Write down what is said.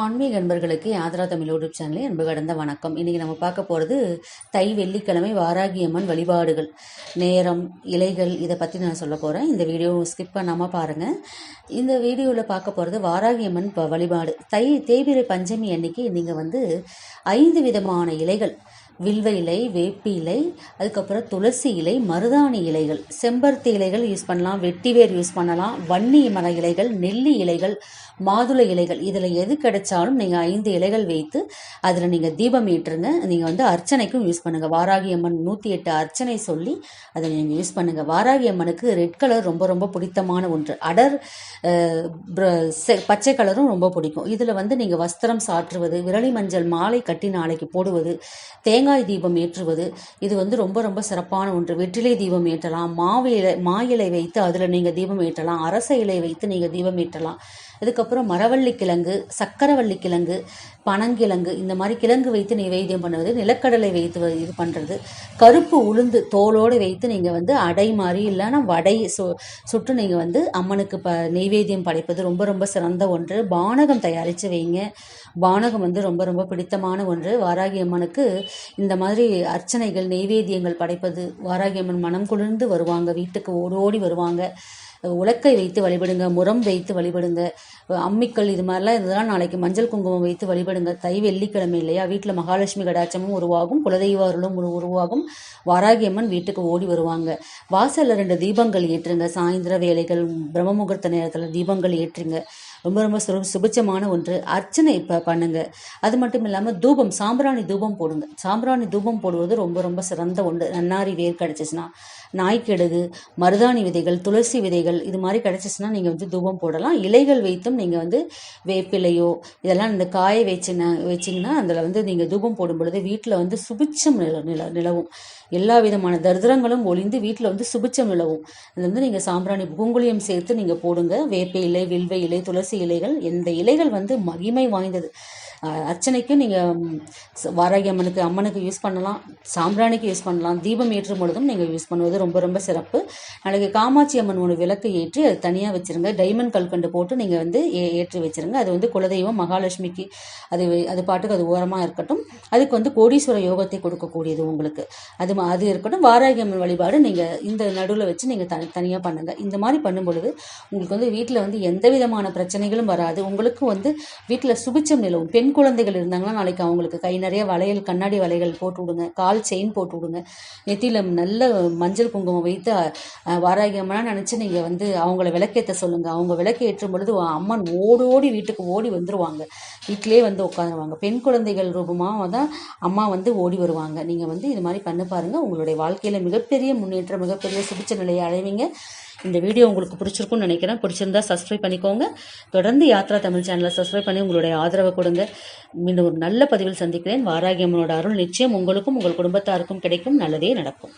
ஆன்மீக நண்பர்களுக்கு யாத்ரா தமிழ் யூடியூப் சேனலை அன்பு கடந்த வணக்கம். இன்றைக்கி நம்ம பார்க்க போகிறது தை வெள்ளிக்கிழமை வாராகியம்மன் வழிபாடுகள். நேரம் இலைகள் இதை பற்றி நான் சொல்ல போகிறேன் இந்த வீடியோ ஸ்கிப் பண்ணாமல் பாருங்கள் இந்த வீடியோவில் பார்க்க போகிறது வாராகியம்மன் வழிபாடு. தை தேய்பிரை பஞ்சமி அன்னைக்கு நீங்கள் வந்து ஐந்து விதமான இலைகள் வில்வ இலை வேப்பி இலை அதுக்கப்புறம் துளசி இலை மருதாணி இலைகள். செம்பருத்தி இலைகள் யூஸ் பண்ணலாம் வெட்டிவேர் யூஸ் பண்ணலாம் வன்னி மர இலைகள் நெல்லி இலைகள் மாதுளை இலைகள். இதில் எது கிடைச்சாலும் நீங்கள் ஐந்து இலைகள் வைத்து அதில் நீங்கள் தீபம் ஏற்றுங்க. நீங்கள் வந்து அர்ச்சனைக்கும் யூஸ் பண்ணுங்கள் வாராகி அம்மன் நூற்றி எட்டு அர்ச்சனை சொல்லி அதை நீங்கள் யூஸ் பண்ணுங்கள் வாராகி அம்மனுக்கு ரெட் கலர் ரொம்ப ரொம்ப பிடித்தமான ஒன்று. அடர் செ- பச்சை கலரும் ரொம்ப பிடிக்கும். இதில் வந்து நீங்கள் வஸ்திரம் சாற்றுவது விரலி மஞ்சள் மாலை கட்டி நாளைக்கு போடுவது தேங்காய் தீபம் ஏற்றுவது இது வந்து ரொம்ப ரொம்ப சிறப்பான ஒன்று. வெற்றிலை தீபம் ஏற்றலாம் மாவு இலை மா இலை வைத்து அதில் நீங்கள் தீபம் ஏற்றலாம் அரச இலை வைத்து நீங்கள் தீபம் ஏற்றலாம். அதுக்கப்புறம் மரவள்ளி கிழங்கு சக்கரவள்ளி கிழங்கு பனங்கிழங்கு இந்த மாதிரி கிழங்கு வைத்து நைவேத்தியம் பண்ணுவது நிலக்கடலை வைத்து இது பண்ணுறது கருப்பு உளுந்து தோலோடு வைத்து நீங்கள் வந்து அடை மாதிரி இல்லைன்னா வடை சு சுட்டு நீங்கள் வந்து அம்மனுக்கு ப நெய்வேத்தியம் படைப்பது ரொம்ப ரொம்ப சிறந்த ஒன்று. பானகம் தயாரித்து வைங்க. பானகம் வந்து ரொம்ப ரொம்ப பிடித்தமான ஒன்று. வாராகி அம்மனுக்கு இந்த மாதிரி அர்ச்சனைகள் நெய்வேத்தியங்கள் படைப்பது வாராகி அம்மன் மனம் குளிர்ந்து வருவாங்க. வீட்டுக்கு ஓடி ஓடி வருவாங்க. உலக்கை வைத்து வழிபடுங்க முரம் வைத்து வழிபடுங்க. அம்மிக்கல் இது மாதிரிலாம் இதெல்லாம் நாளைக்கு மஞ்சள் குங்குமம் வைத்து வழிபடுங்க. தை வெள்ளிக்கிழமை இல்லையா? வீட்டில் மகாலட்சுமி கடாச்சமும் உருவாகும் குலதெய்வ அருளும் உருவாகும். வாராகி அம்மன் வீட்டுக்கு ஓடி வருவாங்க. வாசலில் ரெண்டு தீபங்கள் ஏற்றுங்க. சாயந்தர வேலைகள் பிரம்ம முகூர்த்த நேரத்தில் தீபங்கள் ஏற்றுங்க. ரொம்ப ரொம்ப சு சுபிச்சமான ஒன்று. அர்ச்சனை இப்போ பண்ணுங்க. அது மட்டும் இல்லாமல் தூபம் சாம்பிராணி தூபம் போடுங்க. சாம்பிராணி தூபம் போடுவது ரொம்ப ரொம்ப சிறந்த ஒன்று. நன்னாரி வேர் கிடச்சிச்சின்னா நாய்க்கெடுகு மருதாணி விதைகள் துளசி விதைகள் இது மாதிரி கிடச்சிச்சின்னா நீங்கள் வந்து தூபம் போடலாம். இலைகள் வைத்தும் நீங்கள் வந்து வேப்பிலையோ இதெல்லாம் இந்த காய வச்சுனா வச்சிங்கன்னா அதில் வந்து நீங்கள் தூபம் போடும் பொழுது வீட்டில் வந்து சுபிச்சம் நில நில நிலவும். எல்லா விதமான தரித்திரங்களும் ஒளிந்து வீட்டில் வந்து சுபிச்சம் நிலவும். இது வந்து நீங்கள் சாம்பிராணி பூங்குழியம் சேர்த்து நீங்கள் போடுங்க. வேப்ப இலை வில்வ இலை துளசி இலைகள் இந்த இலைகள் வந்து மகிமை வாய்ந்தது. அர்ச்சனைக்கு நீங்கள் வாராகி அம்மனுக்கு அம்மனுக்கு யூஸ் பண்ணலாம். சாம்பிராணிக்கு யூஸ் பண்ணலாம். தீபம் ஏற்றும் பொழுதும் நீங்கள் யூஸ் பண்ணுவது ரொம்ப ரொம்ப சிறப்பு. நாளைக்கு காமாட்சி அம்மன் ஒரு விளக்கு ஏற்றி அது தனியாக வச்சுருங்க. டைமண்ட் கல்கண்டு போட்டு நீங்கள் வந்து ஏ- ஏற்றி வச்சிருங்க. அது வந்து குலதெய்வம் மகாலட்சுமிக்கு அது அது பாட்டுக்கு அது ஓரமாக இருக்கட்டும். அதுக்கு வந்து கோடீஸ்வர யோகத்தை கொடுக்கக்கூடியது உங்களுக்கு. அது அது இருக்கட்டும். வாராகி அம்மன் வழிபாடு நீங்கள் இந்த நடுவில் வச்சு நீங்கள் தனி தனியாக பண்ணுங்கள் இந்த மாதிரி பண்ணும் பொழுது உங்களுக்கு வந்து வீட்டில் வந்து எந்த விதமான பிரச்சனைகளும் வராது. உங்களுக்கு வந்து வீட்டில் சுபிச்சம் நிலவும். பெண் பெண் குழந்தைகள் இருந்தாங்கன்னா நாளைக்கு அவங்களுக்கு கை நிறைய வளையல் கண்ணாடி வளையல் போட்டு விடுங்க கால் செயின் போட்டு விடுங்க நெத்தியில் நல்ல மஞ்சள் குங்குமம் வைத்து அஹ், நினச்சி நீங்கள் வந்து அவங்கள விளக்கேற்ற சொல்லுங்கள் அவங்க விளக்கு ஏற்றும் பொழுது அம்மன் ஓடோடி வீட்டுக்கு ஓடி வந்துருவாங்க. வீட்டிலே வந்து உட்காந்துருவாங்க பெண் குழந்தைகள் ரூபமாக தான் அம்மா வந்து ஓடி வருவாங்க. நீங்கள் வந்து இது மாதிரி பண்ண பாருங்கள் உங்களுடைய வாழ்க்கையில் மிகப்பெரிய முன்னேற்றம் மிகப்பெரிய சுபிச்ச நிலையை அடைவீங்க. இந்த வீடியோ உங்களுக்கு பிடிச்சிருக்கும்னு நினைக்கிறேன். பிடிச்சிருந்தா சப்ஸ்கிரைப் பண்ணிக்கோங்க. தொடர்ந்து யாத்ரா தமிழ் சேனலை சப்ஸ்கிரைப் பண்ணி உங்களுடைய ஆதரவை கொடுங்க. மீண்டும் ஒரு நல்ல பதிவில் சந்திக்கிறேன். வாராகி அம்மனோட அருள் நிச்சயம் உங்களுக்கும் உங்கள் குடும்பத்தாருக்கும் கிடைக்கும். நல்லதே நடக்கும்.